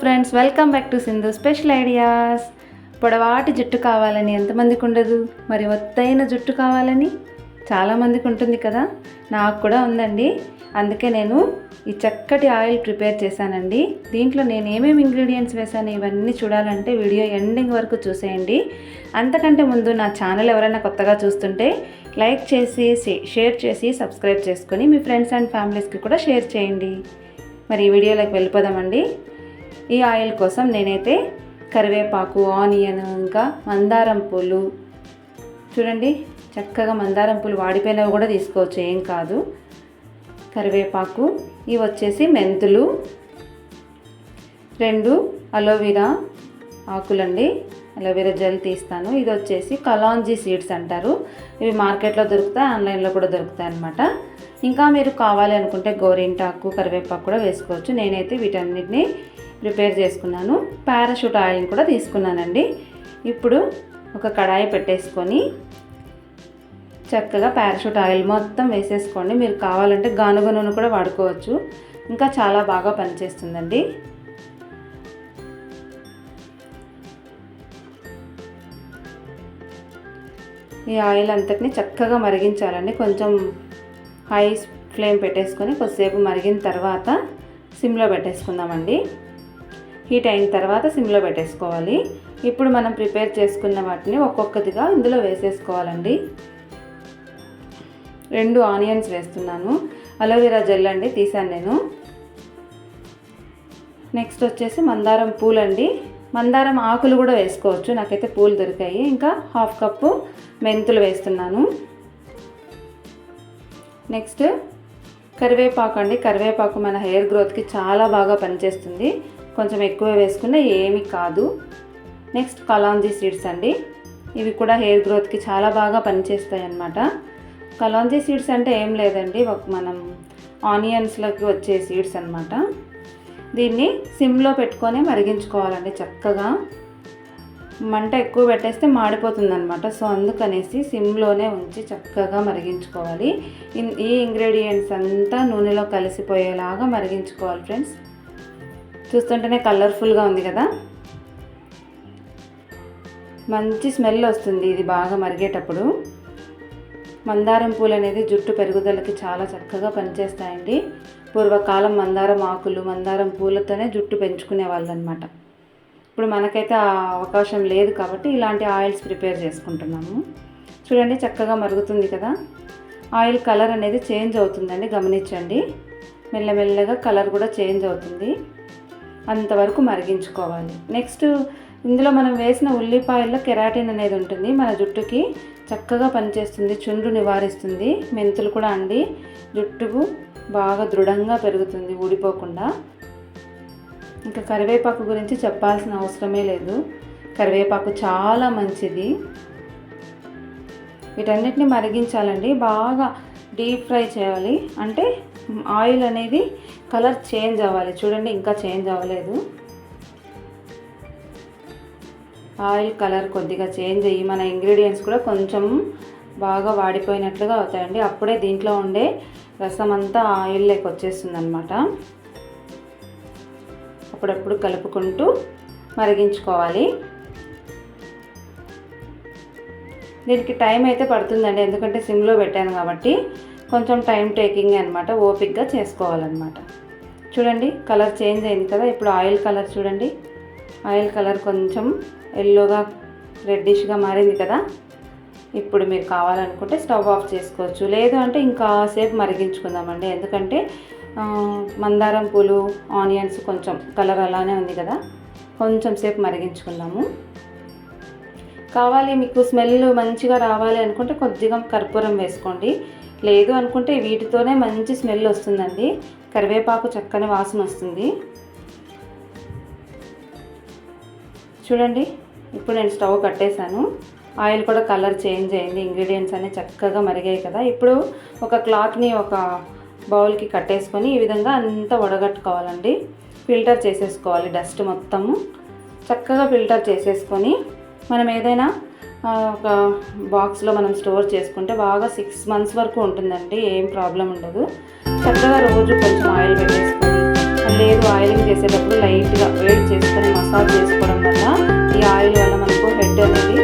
Friends welcome back to Sindhu special ideas పొడవాటి జుట్టు కావాలని ఎంతమందికి ఉండదు? మరి ఒత్తైన జుట్టు కావాలని చాలామందికి ఉంటుంది కదా? నాకు కూడా ఉందండి. అందుకే నేను ఈ చక్కటి ఆయిల్ ప్రిపేర్ చేశానండి. దీంట్లో నేను ఏమేమి ఇంగ్రీడియంట్స్ వేసాను ఇవన్నీ చూడాలంటే వీడియో ఎండింగ్ వరకు చూసేయండి. అంతకంటే ముందు నా ఛానల్ ఎవరైనా కొత్తగా చూస్తుంటే లైక్ చేసి షేర్ చేసి సబ్స్క్రైబ్ చేసుకొని మీ ఫ్రెండ్స్ అండ్ ఫ్యామిలీస్కి కూడా షేర్ చేయండి. మరి ఈ వీడియోలోకి వెళ్ళిపోదామండి. ఈ ఆయిల్ కోసం నేనైతే కరివేపాకు ఆనియన్ ఇంకా మందారం పూలు. చూడండి చక్కగా మందారం పూలు వాడిపోయినవి కూడా తీసుకోవచ్చు ఏం కాదు. కరివేపాకు ఇవి వచ్చేసి మెంతులు రెండు అలోవెరా ఆకులండి. అలోవెరా జెల్ తీస్తాను. ఇది వచ్చేసి కలాంజీ సీడ్స్ అంటారు. ఇవి మార్కెట్లో దొరుకుతాయి ఆన్లైన్లో కూడా దొరుకుతాయి అన్నమాట. ఇంకా మీరు కావాలి అనుకుంటే గోరింటాకు కరివేపాకు కూడా వేసుకోవచ్చు. నేనైతే వీటన్నిటిని ప్రిపేర్ చేసుకున్నాను. పారాషూట్ ఆయిల్ కూడా తీసుకున్నానండి. ఇప్పుడు ఒక కడాయి పెట్టేసుకొని చక్కగా పారాషూట్ ఆయిల్ మొత్తం వేసేసుకోండి. మీరు కావాలంటే గానుగ నూనె కూడా వాడుకోవచ్చు. ఇంకా చాలా బాగా పనిచేస్తుందండి. ఈ ఆయిల్ అంతటిని చక్కగా మరిగించాలండి. కొంచెం హై ఫ్లేమ్ పెట్టేసుకొని కొద్దిసేపు మరిగిన తర్వాత సిమ్లో పెట్టేసుకుందామండి. హీట్ అయిన తర్వాత సిమ్లో పెట్టేసుకోవాలి. ఇప్పుడు మనం ప్రిపేర్ చేసుకున్న వాటిని ఒక్కొక్కటిగా ఇందులో వేసేసుకోవాలండి. రెండు ఆనియన్స్ వేస్తున్నాను. అలోవెరా జెల్ అండి తీసాను నేను. నెక్స్ట్ వచ్చేసి మందారం పూలండి. మందారం ఆకులు కూడా వేసుకోవచ్చు. నాకైతే పూలు దొరికాయి. ఇంకా హాఫ్ కప్పు మెంతులు వేస్తున్నాను. నెక్స్ట్ కరివేపాకు అండి. కరివేపాకు మన హెయిర్ గ్రోత్కి చాలా బాగా పనిచేస్తుంది. కొంచెం ఎక్కువ వేసుకున్న ఏమి కాదు. నెక్స్ట్ కలాంజీ సీడ్స్ అండి. ఇవి కూడా హెయిర్ గ్రోత్కి చాలా బాగా పనిచేస్తాయి అన్నమాట కలాంజీ సీడ్స్ అంటే ఏం లేదండి. ఒక మనం ఆనియన్స్లోకి వచ్చే సీడ్స్ అనమాట దీన్ని సిమ్లో పెట్టుకొని మరిగించుకోవాలండి చక్కగా. మంట ఎక్కువ పెట్టేస్తే మాడిపోతుందనమాట సో అందుకనేసి సిమ్లోనే ఉంచి చక్కగా మరిగించుకోవాలి. ఈ ఇంగ్రీడియంట్స్ అంతా నూనెలో కలిసిపోయేలాగా మరిగించుకోవాలి ఫ్రెండ్స్. చూస్తుంటేనే కలర్ఫుల్గా ఉంది కదా. మంచి స్మెల్ వస్తుంది ఇది బాగా మరిగేటప్పుడు. మందారం పూలు అనేది జుట్టు పెరుగుదలకి చాలా చక్కగా పనిచేస్తాయండి. పూర్వకాలం మందారం ఆకులు మందారం పూలతోనే జుట్టు పెంచుకునే వాళ్ళు అనమాట ఇప్పుడు మనకైతే ఆ అవకాశం లేదు కాబట్టి ఇలాంటి ఆయిల్స్ ప్రిపేర్ చేసుకుంటున్నాము. చూడండి చక్కగా మరుగుతుంది కదా. ఆయిల్ కలర్ అనేది చేంజ్ అవుతుందండి గమనించండి. మెల్లమెల్లగా కలర్ కూడా చేంజ్ అవుతుంది. అంతవరకు మరిగించుకోవాలి. నెక్స్ట్ ఇందులో మనం వేసిన ఉల్లిపాయల్లో కెరాటిన్ అనేది ఉంటుంది. మన జుట్టుకి చక్కగా పనిచేస్తుంది చుండ్రు నివారిస్తుంది. మెంతులు కూడా అండి. జుట్టుకు బాగా దృఢంగా పెరుగుతుంది ఊడిపోకుండా. ఇంకా కరివేపాకు గురించి చెప్పాల్సిన అవసరమే లేదు. కరివేపాకు చాలా మంచిది. వీటన్నిటిని మరిగించాలండి. బాగా డీప్ ఫ్రై చేయాలి. అంటే ఆయిల్ అనేది కలర్ చేంజ్ అవ్వాలి. చూడండి ఇంకా చేంజ్ అవ్వలేదు. ఆయిల్ కలర్ కొద్దిగా చేంజ్ అయ్యి మన ఇంగ్రీడియంట్స్ కూడా కొంచెం బాగా వాడిపోయినట్లుగా అవుతాయండి. అప్పుడే దీంట్లో ఉండే రసం అంతా ఆయిల్ లేక వచ్చేస్తుంది అనమాట అప్పుడప్పుడు కలుపుకుంటూ మరిగించుకోవాలి. దీనికి టైం అయితే పడుతుందండి ఎందుకంటే సిమ్లో పెట్టాను కాబట్టి. కొంచెం టైం టేకింగ్ అనమాట ఓపిక్గా చేసుకోవాలన్నమాట. చూడండి కలర్ చేంజ్ అయింది కదా ఇప్పుడు ఆయిల్ కలర్ చూడండి. ఆయిల్ కలర్ కొంచెం ఎల్లోగా రెడ్డిష్గా మారింది కదా. ఇప్పుడు మీరు కావాలనుకుంటే స్టవ్ ఆఫ్ చేసుకోవచ్చు. లేదు అంటే ఇంకా సేపు మరిగించుకుందామండి. ఎందుకంటే మందారం పూలు ఆనియన్స్ కొంచెం కలర్ అలానే ఉంది కదా. కొంచెం సేపు మరిగించుకుందాము. కావాలి మీకు స్మెల్ మంచిగా రావాలి అనుకుంటే కొద్దిగా కర్పూరం వేసుకోండి. లేదు అనుకుంటే వీటితోనే మంచి స్మెల్ వస్తుందండి. కరివేపాకు చక్కని వాసన వస్తుంది. చూడండి ఇప్పుడు నేను స్టవ్ కట్టేశాను. ఆయిల్ కూడా కలర్ చేంజ్ అయింది. ఇంగ్రీడియంట్స్ అన్నీ చక్కగా మరిగాయి కదా. ఇప్పుడు ఒక క్లాత్ని ఒక బౌల్కి కట్టేసుకొని ఈ విధంగా అంతా వడగట్టుకోవాలండి. ఫిల్టర్ చేసేసుకోవాలి డస్ట్ మొత్తము. చక్కగా ఫిల్టర్ చేసేసుకొని మనం ఏదైనా ఒక బాక్స్లో మనం స్టోర్ చేసుకుంటే బాగా సిక్స్ మంత్స్ వరకు ఉంటుందండి ఏం ప్రాబ్లం ఉండదు. చక్కగా రోజు కొంచెం ఆయిల్ పెట్టేసుకొని లేదు ఆయిలింగ్ చేసేటప్పుడు లైట్గా వేడి మసాజ్ చేసుకోవడం వల్ల ఈ ఆయిల్ వల్ల మనకు హెడ్ అనేది